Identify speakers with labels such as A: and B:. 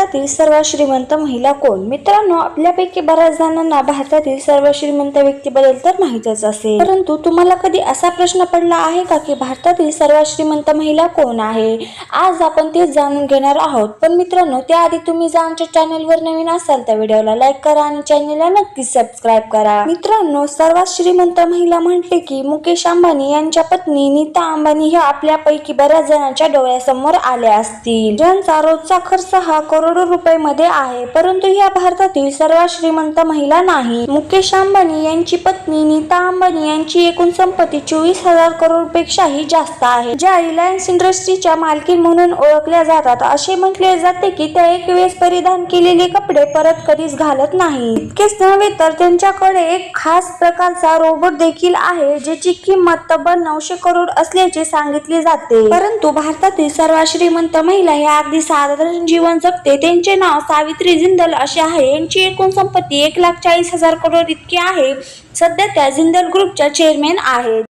A: भारतातील सर्वात श्रीमंत महिला कोण? मित्रांनो आपल्यापैकी बऱ्याच जणांना भारतातील सर्व श्रीमंत व्यक्तीबद्दल तर माहितच असेल. परंतु तुम्हाला कधी असा प्रश्न पडला आहे का की भारतातील सर्वात श्रीमंत महिला कोण आहे? आज आपण तेच जाणून घेणार आहोत. पण मित्रांनो त्याआधी तुम्ही जर आमच्या चॅनलवर नवीन असाल तर व्हिडिओला लाईक करा आणि चॅनलला नक्की सबस्क्राईब करा. मित्रांनो सर्वात श्रीमंत महिला म्हटले की मुकेश अंबानी यांच्या पत्नी नीता अंबानी ह्या आपल्यापैकी बऱ्याच जणांच्या डोळ्यासमोर आल्या असतील. ज्यांचा रोजचा खर्च हा करोड रुपये मध्ये आहे. परंतु या भारतातील सर्वात श्रीमंत महिला नाही. मुकेश अंबानी यांची पत्नी नीता अंबानी यांची एकूण संपत्ती चोवीस हजार करोड पेक्षाही जास्त आहे. ज्या रिलायन्स इंडस्ट्रीच्या मालकी म्हणून ओळखल्या जातात असे म्हटले जाते की त्या एक वेळेस परिधान केलेले कपडे परत कधीच घालत नाही इतकेच नव्हे तर त्यांच्याकडे एक खास प्रकारचा रोबोट देखील आहे ज्याची किंमत तब्बल नऊशे करोड असल्याचे सांगितले जाते. परंतु भारतातील सर्वात श्रीमंत महिला हे अगदी साधारण जीवन जगते त्यांचे नाव सावित्री जिंदल असे आहे. यांची एकूण संपत्ती एक लाख चाळीस हजार करोड इतकी आहे. सध्या त्या जिंदल ग्रुपच्या चेअरमॅन आहेत.